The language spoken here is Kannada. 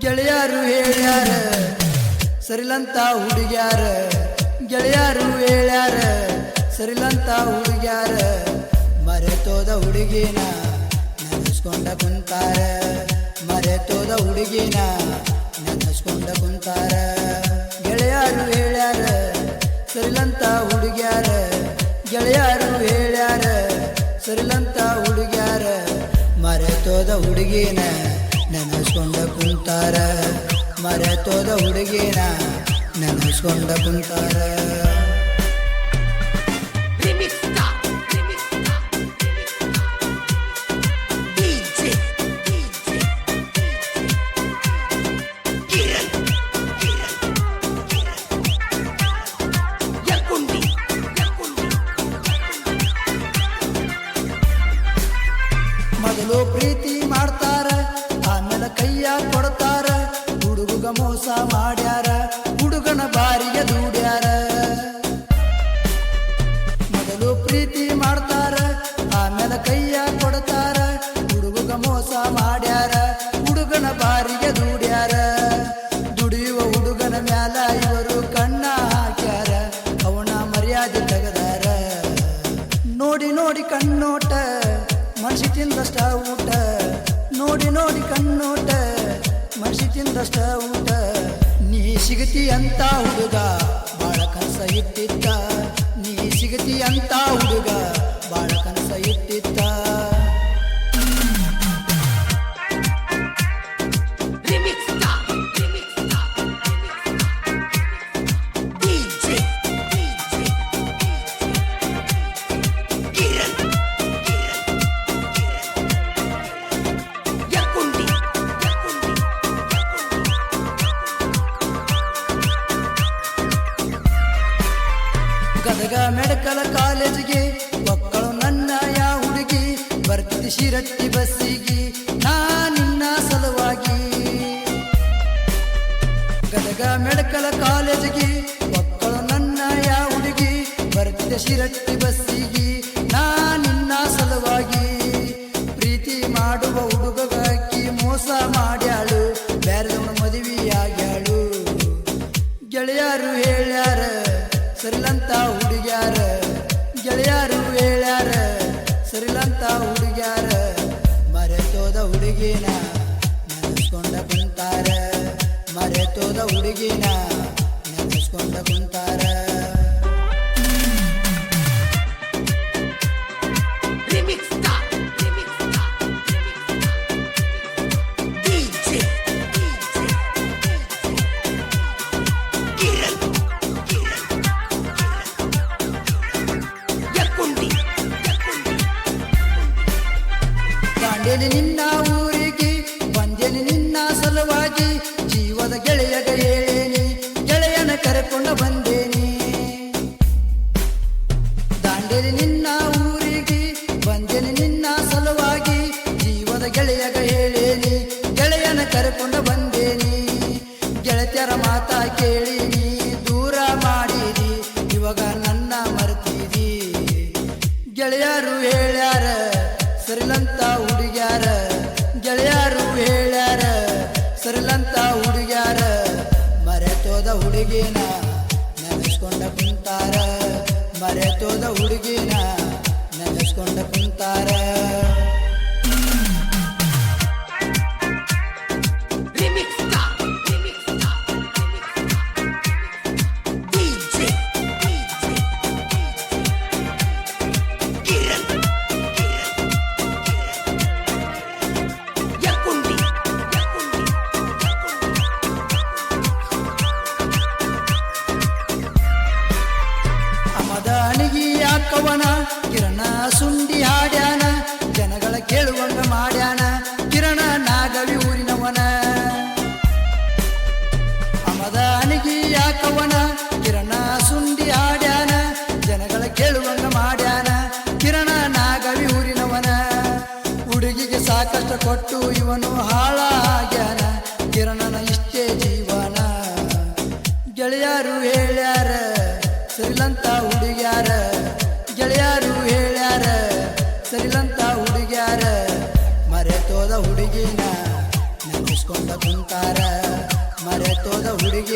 ಗೆಳೆಯರು ಹೇಳ್ಯಾರ, ಸರಿಲಂತ ಹುಡುಗ್ಯಾರ. ಗೆಳೆಯಾರು ಹೇಳ್ಯಾರ, ಸರಿಲಂತ ಹುಡುಗ್ಯಾರ. ಮರೆತೋದ ಹುಡುಗಿನ ನೆನೆಸ್ಕೊಂಡ ಕುಂತಾರ. ಮರೆತೋದ ಹುಡುಗಿನ ನೆನೆಸ್ಕೊಂಡ ಕುಂತಾರ. ಗೆಳೆಯರು ಹೇಳ್ಯಾರ, ಸರಿಲಂತ ಹುಡುಗ್ಯಾರ. ಗೆಳೆಯಾರು ಹೇಳ್ಯಾರ, ಸರಿಲಂತ ಹುಡುಗ್ಯಾರ. ಮರೆತೋದ ಹುಡುಗಿನ ನಾನು ಕುಂತಾರ ಮರೆತೋದ ಮರೆತೋದೆ ಓಡಿಗೆನಾ ಕುಂತಾರ. ಪ್ರೀತಿ ಮಾಡ್ತಾ ಕೈಯ ಕೊಡ್ತಾರ. ಹುಡುಗ ಮೋಸ ಮಾಡ್ಯಾರ. ಹುಡುಗನ ಬಾರಿಗೆ ದೂಡ್ಯಾರ. ಮೊದಲು ಪ್ರೀತಿ ಮಾಡ್ತಾರ. ಆಮೇಲೆ ಕೈಯ ಕೊಡ್ತಾರ. ಹುಡುಗ ಮೋಸ ಮಾಡ್ಯಾರ. ಹುಡುಗನ ಬಾರಿಗೆ ದೂಡ್ಯಾರ. ದುಡಿಯುವ ಹುಡುಗನ ಮ್ಯಾಲ ಇವರು ಕಣ್ಣ ಹಾಕ್ಯಾರ. ಅವನ ಮರ್ಯಾದೆ ತೆಗದಾರ. ನೋಡಿ ನೋಡಿ ಕಣ್ಣೋಟ. ಮನಸ್ಸಿ ತಿಂದಷ್ಟ ಊಟ. ನೋಡಿ ನೋಡಿ ಕಣ್ಣೋಟ, ಮನಸ್ಸಿ ತಿಂದಷ್ಟ ಊಟ. ನೀ ಸಿಗತಿ ಅಂತ ಹುಡುಗ, ಬಾಳ ಕನಸ ಇಟ್ಟಿದ್ದ. ನೀ ಸಿಗತಿ ಅಂತ ಹುಡುಗ, ಬಾಳ ಕನಸ ಇಟ್ಟಿದ್ದ. ಗದಗ ಮೆಡಿಕಲ್ ಕಾಲೇಜಿಗೆ ಮಕ್ಕಳು ನನ್ನ ಯಾ ಹುಡುಗಿ ಬರ್ತಿ ಶಿರಟ್ಟಿ ಬಸ್ಸಿಗೆ, ನಾ ನಿನ್ನ ಸಲುವಾಗಿ. ಗದಗ ಮೆಡಿಕಲ್ ಕಾಲೇಜಿಗೆ ಮಕ್ಕಳು ನನ್ನ ಯಾ ಹುಡುಗಿ ಬರ್ತಿ ಶಿರಟ್ಟಿ ಬಸ್ಸಿಗೆ. ಹುಡುಗ್ಯಾರ ಮರೆತೋದ ಹುಡುಗಿನ ನೆನೆಸ್ಕೊಂಡ ಕುಂತಾರ. ಮರೆತೋದ ಹುಡುಗಿನ ನೆನೆಸ್ಕೊಂಡ ಕುಂತಾರ. ದಾಂಡೇಲಿ ನಿನ್ನ ಊರಿಗೆ ಬಂದೇನಿ ನಿನ್ನ ಸಲುವಾಗಿ ಜೀವದ ಗೆಳೆಯಗ ಹೇಳೇನಿ, ಗೆಳೆಯನ ಕರೆಕೊಂಡು ಬಂದೇನಿ. ದಾಂಡೇಲಿ ನಿನ್ನ ಊರಿಗೆ ಬಂದೇನಿ ನಿನ್ನ ಸಲುವಾಗಿ ಜೀವದ ಗೆಳೆಯಗ ಹೇಳೇನಿ, ಗೆಳೆಯನ ಕರೆಕೊಂಡು ಬಂದೇನಿ. ಗೆಳತಿಯರ ಮಾತ ಕೇಳಿನಿ ದೂರ ಮಾಡಿದಿ ಇವಾಗ ನನ್ನ ಮರ್ತೀರಿ. ಗೆಳೆಯರು ಹೇಳ್ಯಾರ, ಸರಿಲಂತ ಹುಡುಗಿನ ನೆನೆಸ್ಕೊಂಡ ಕುಂತಾರ ಮರೆತೋದ ಹುಡುಗಿನ ನೆನೆಸ್ಕೊಂಡ ಕುಂತಾರ. ಕೊಟ್ಟು ಇವನು ಹಾಳಾಗ್ಯಾನ. ಕಿರಣನ ಇಷ್ಟೇ ಜೀವನ. ಗೆಳೆಯರು ಹೇಳ್ಯಾರ, ಸರಿಲಂತ ಹುಡುಗ್ಯಾರ. ಗೆಳೆಯರು ಹೇಳ್ಯಾರ, ಸರಿಲಂತ ಹುಡುಗ್ಯಾರ. ಮರೆತೋದ ಹುಡುಗಿನ ನೆನೆಸ್ಕೊಂಡ ಕುಂತಾರ. ಮರೆತೋದ ಹುಡುಗಿ